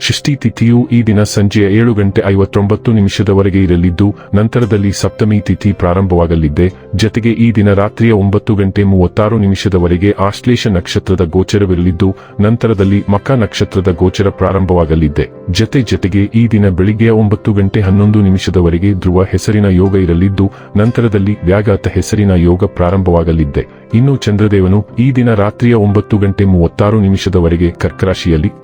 ಷಷ್ಠಿ ತಿಥಿಯು ಈ ದಿನ ಸಂಜೆಯ ಏಳು ಗಂಟೆ ಐವತ್ತೊಂಬತ್ತು ನಿಮಿಷದವರೆಗೆ ಇರಲಿದ್ದು, ನಂತರದಲ್ಲಿ ಸಪ್ತಮಿ ತಿಥಿ ಪ್ರಾರಂಭವಾಗಲಿದೆ. ಜತೆಗೆ ಈ ದಿನ ರಾತ್ರಿಯ ಒಂಬತ್ತು ಗಂಟೆ ಮೂವತ್ತಾರು ನಿಮಿಷದವರೆಗೆ ಆಶ್ಲೇಷ ನಕ್ಷತ್ರದ ಗೋಚರವಿರಲಿದ್ದು, ನಂತರದಲ್ಲಿ ಮಕ ನಕ್ಷತ್ರದ ಗೋಚರ ಪ್ರಾರಂಭವಾಗಲಿದೆ. ಜತೆ ಜತೆಗೆ ಈ ದಿನ ಬೆಳಿಗ್ಗೆಯ ಒಂಬತ್ತು ಗಂಟೆ ಹನ್ನೊಂದು ನಿಮಿಷದವರೆಗೆ ಧ್ರುವ ಹೆಸರಿನ ಯೋಗ ಇರಲಿದ್ದು, ನಂತರದಲ್ಲಿ ವ್ಯಾಘಾತ ಹೆಸರಿನ ಯೋಗ ಪ್ರಾರಂಭವಾಗಲಿದೆ. ಇನ್ನು ಚಂದ್ರದೇವನು ಈ ದಿನ ರಾತ್ರಿಯ ಒಂಬತ್ತು ಗಂಟೆ ಮೂವತ್ತಾರು ನಿಮಿಷದವರೆಗೆ ಕರ್ಕರಾಶಿಯಲ್ಲಿ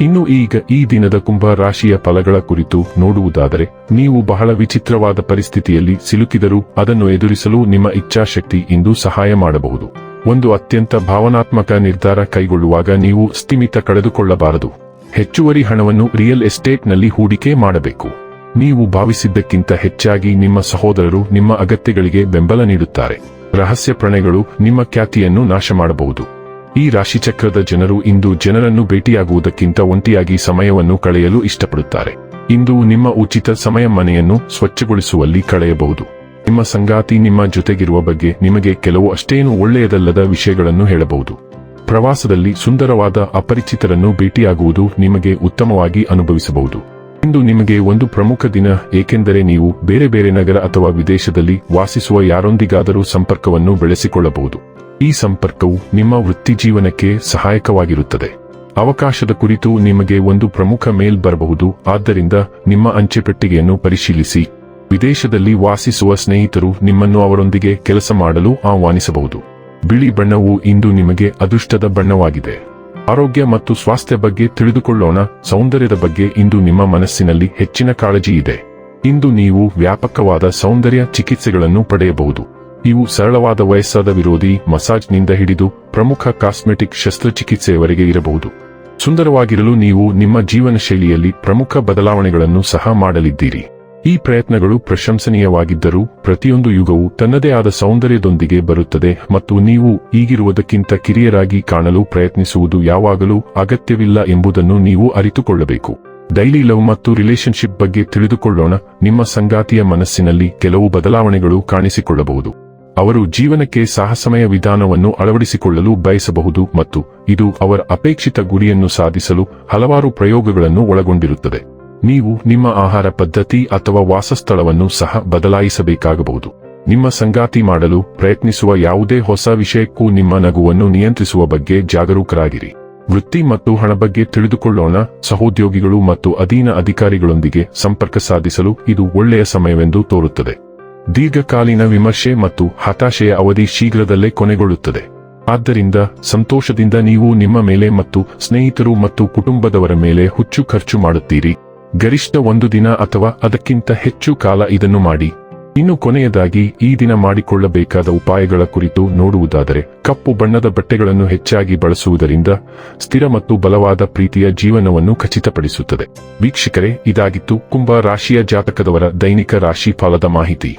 ಇನ್ನು ಈಗ ಈ ದಿನದ ಕುಂಭ ರಾಶಿಯ ಫಲಗಳ ಕುರಿತು ನೋಡುವುದಾದರೆ, ನೀವು ಬಹಳ ವಿಚಿತ್ರವಾದ ಪರಿಸ್ಥಿತಿಯಲ್ಲಿ ಸಿಲುಕಿದರೂ ಅದನ್ನು ಎದುರಿಸಲು ನಿಮ್ಮ ಇಚ್ಛಾಶಕ್ತಿ ಇಂದು ಸಹಾಯ ಮಾಡಬಹುದು. ಒಂದು ಅತ್ಯಂತ ಭಾವನಾತ್ಮಕ ನಿರ್ಧಾರ ಕೈಗೊಳ್ಳುವಾಗ ನೀವು ಸ್ಥಿಮಿತ ಕಳೆದುಕೊಳ್ಳಬಾರದು. ಹೆಚ್ಚುವರಿ ಹಣವನ್ನು ರಿಯಲ್ ಎಸ್ಟೇಟ್ನಲ್ಲಿ ಹೂಡಿಕೆ ಮಾಡಬೇಕು. ನೀವು ಭಾವಿಸಿದ್ದಕ್ಕಿಂತ ಹೆಚ್ಚಾಗಿ ನಿಮ್ಮ ಸಹೋದರರು ನಿಮ್ಮ ಅಗತ್ಯಗಳಿಗೆ ಬೆಂಬಲ ನೀಡುತ್ತಾರೆ. ರಹಸ್ಯ ಪ್ರಣಯಗಳು ನಿಮ್ಮ ಖ್ಯಾತಿಯನ್ನು ನಾಶ ಮಾಡಬಹುದು ಈ ರಾಶಿಚಕ್ರದ ಜನರು ಇಂದು ಜನರನ್ನು ಭೇಟಿಯಾಗುವುದಕ್ಕಿಂತ ಒಂಟಿಯಾಗಿ ಸಮಯವನ್ನು ಕಳೆಯಲು ಇಷ್ಟಪಡುತ್ತಾರೆ. ಇಂದು ನಿಮ್ಮ ಉಚಿತ ಸಮಯ ಮನೆಯನ್ನು ಸ್ವಚ್ಛಗೊಳಿಸುವಲ್ಲಿ ಕಳೆಯಬಹುದು. ನಿಮ್ಮ ಸಂಗಾತಿ ನಿಮ್ಮ ಜೊತೆಗಿರುವ ಬಗ್ಗೆ ನಿಮಗೆ ಕೆಲವು ಅಷ್ಟೇನು ಒಳ್ಳೆಯದಲ್ಲದ ವಿಷಯಗಳನ್ನು ಹೇಳಬಹುದು. ಪ್ರವಾಸದಲ್ಲಿ ಸುಂದರವಾದ ಅಪರಿಚಿತರನ್ನು ಭೇಟಿಯಾಗುವುದು ನಿಮಗೆ ಉತ್ತಮವಾಗಿ ಅನುಭವಿಸಬಹುದು. ಇಂದು ನಿಮಗೆ ಒಂದು ಪ್ರಮುಖ ದಿನ, ಏಕೆಂದರೆ ನೀವು ಬೇರೆ ಬೇರೆ ನಗರ ಅಥವಾ ವಿದೇಶದಲ್ಲಿ ವಾಸಿಸುವ ಯಾರೊಂದಿಗಾದರೂ ಸಂಪರ್ಕವನ್ನು ಬೆಳೆಸಿಕೊಳ್ಳಬಹುದು. ಈ ಸಂಪರ್ಕವು ನಿಮ್ಮ ವೃತ್ತಿ ಜೀವನಕ್ಕೆ ಸಹಾಯಕವಾಗಿರುತ್ತದೆ. ಅವಕಾಶದ ಕುರಿತು ನಿಮಗೆ ಒಂದು ಪ್ರಮುಖ ಮೇಲ್ ಬರಬಹುದು. ಆದ್ದರಿಂದ ನಿಮ್ಮ ಅಂಚೆ ಪೆಟ್ಟಿಗೆಯನ್ನು ಪರಿಶೀಲಿಸಿ. ವಿದೇಶದಲ್ಲಿ ವಾಸಿಸುವ ಸ್ನೇಹಿತರು ನಿಮ್ಮನ್ನು ಅವರೊಂದಿಗೆ ಕೆಲಸ ಮಾಡಲು ಆಹ್ವಾನಿಸಬಹುದು. ಬಿಳಿ ಬಣ್ಣವು ಇಂದು ನಿಮಗೆ ಅದೃಷ್ಟದ ಬಣ್ಣವಾಗಿದೆ. ಆರೋಗ್ಯ ಮತ್ತು ಸ್ವಾಸ್ಥ್ಯ ಬಗ್ಗೆ ತಿಳಿದುಕೊಳ್ಳೋಣ. ಸೌಂದರ್ಯದ ಬಗ್ಗೆ ಇಂದು ನಿಮ್ಮ ಮನಸ್ಸಿನಲ್ಲಿ ಹೆಚ್ಚಿನ ಕಾಳಜಿ ಇದೆ. ಇಂದು ನೀವು ವ್ಯಾಪಕವಾದ ಸೌಂದರ್ಯ ಚಿಕಿತ್ಸೆಗಳನ್ನು ಪಡೆಯಬಹುದು. ಇವು ಸರಳವಾದ ವಯಸ್ಸಾದ ವಿರೋಧಿ ಮಸಾಜ್ನಿಂದ ಹಿಡಿದು ಪ್ರಮುಖ ಕಾಸ್ಮೆಟಿಕ್ ಶಸ್ತ್ರಚಿಕಿತ್ಸೆಯವರೆಗೆ ಇರಬಹುದು. ಸುಂದರವಾಗಿರಲು ನೀವು ನಿಮ್ಮ ಜೀವನ ಶೈಲಿಯಲ್ಲಿ ಪ್ರಮುಖ ಬದಲಾವಣೆಗಳನ್ನು ಸಹ ಮಾಡಲಿದ್ದೀರಿ. ಈ ಪ್ರಯತ್ನಗಳು ಪ್ರಶಂಸನೀಯವಾಗಿದ್ದರೂ ಪ್ರತಿಯೊಂದು ಯುಗವು ತನ್ನದೇ ಆದ ಸೌಂದರ್ಯದೊಂದಿಗೆ ಬರುತ್ತದೆ ಮತ್ತು ನೀವು ಈಗಿರುವುದಕ್ಕಿಂತ ಕಿರಿಯರಾಗಿ ಕಾಣಲು ಪ್ರಯತ್ನಿಸುವುದು ಯಾವಾಗಲೂ ಅಗತ್ಯವಿಲ್ಲ ಎಂಬುದನ್ನು ನೀವು ಅರಿತುಕೊಳ್ಳಬೇಕು. ಡೈಲಿ ಲವ್ ಮತ್ತು ರಿಲೇಶನ್ಶಿಪ್ ಬಗ್ಗೆ ತಿಳಿದುಕೊಳ್ಳೋಣ, ನಿಮ್ಮ ಸಂಗಾತಿಯ ಮನಸ್ಸಿನಲ್ಲಿ ಕೆಲವು ಬದಲಾವಣೆಗಳು ಕಾಣಿಸಿಕೊಳ್ಳಬಹುದು. ಅವರು ಜೀವನಕ್ಕೆ ಸಾಹಸಮಯ ವಿಧಾನವನ್ನು ಅಳವಡಿಸಿಕೊಳ್ಳಲು ಬಯಸಬಹುದು ಮತ್ತು ಇದು ಅವರ ಅಪೇಕ್ಷಿತ ಗುರಿಯನ್ನು ಸಾಧಿಸಲು ಹಲವಾರು ಪ್ರಯೋಗಗಳನ್ನು ಒಳಗೊಂಡಿರುತ್ತದೆ. ನೀವು ನಿಮ್ಮ ಆಹಾರ ಪದ್ಧತಿ ಅಥವಾ ವಾಸಸ್ಥಳವನ್ನು ಸಹ ಬದಲಾಯಿಸಬೇಕಾಗಬಹುದು. ನಿಮ್ಮ ಸಂಗಾತಿ ಮಾಡಲು ಪ್ರಯತ್ನಿಸುವ ಯಾವುದೇ ಹೊಸ ವಿಷಯಕ್ಕೂ ನಿಮ್ಮ ನಗುವನ್ನು ನಿಯಂತ್ರಿಸುವ ಬಗ್ಗೆ ಜಾಗರೂಕರಾಗಿರಿ. ವೃತ್ತಿ ಮತ್ತು ಹಣ ಬಗ್ಗೆ ತಿಳಿದುಕೊಳ್ಳೋಣ. ಸಹೋದ್ಯೋಗಿಗಳು ಮತ್ತು ಅಧೀನ ಅಧಿಕಾರಿಗಳೊಂದಿಗೆ ಸಂಪರ್ಕ ಸಾಧಿಸಲು ಇದು ಒಳ್ಳೆಯ ಸಮಯವೆಂದು ತೋರುತ್ತದೆ. ದೀರ್ಘಕಾಲೀನ ವಿಮರ್ಶೆ ಮತ್ತು ಹತಾಶೆಯ ಅವಧಿ ಶೀಘ್ರದಲ್ಲೇ ಕೊನೆಗೊಳ್ಳುತ್ತದೆ. ಆದ್ದರಿಂದ ಸಂತೋಷದಿಂದ ನೀವು ನಿಮ್ಮ ಮೇಲೆ ಮತ್ತು ಸ್ನೇಹಿತರು ಮತ್ತು ಕುಟುಂಬದವರ ಮೇಲೆ ಹುಚ್ಚು ಖರ್ಚು ಮಾಡುತ್ತೀರಿ. ಗರಿಷ್ಠ ಒಂದು ದಿನ ಅಥವಾ ಅದಕ್ಕಿಂತ ಹೆಚ್ಚು ಕಾಲ ಇದನ್ನು ಮಾಡಿ. ಇನ್ನು ಕೊನೆಯದಾಗಿ ಈ ದಿನ ಮಾಡಿಕೊಳ್ಳಬೇಕಾದ ಉಪಾಯಗಳ ಕುರಿತು ನೋಡುವುದಾದರೆ, ಕಪ್ಪು ಬಣ್ಣದ ಬಟ್ಟೆಗಳನ್ನು ಹೆಚ್ಚಾಗಿ ಬಳಸುವುದರಿಂದ ಸ್ಥಿರ ಮತ್ತು ಬಲವಾದ ಪ್ರೀತಿಯ ಜೀವನವನ್ನು ಖಚಿತಪಡಿಸುತ್ತದೆ. ವೀಕ್ಷಕರೇ, ಇದಾಗಿತ್ತು ಕುಂಭ ರಾಶಿಯ ಜಾತಕದವರ ದೈನಿಕ ರಾಶಿ ಫಲದ ಮಾಹಿತಿ.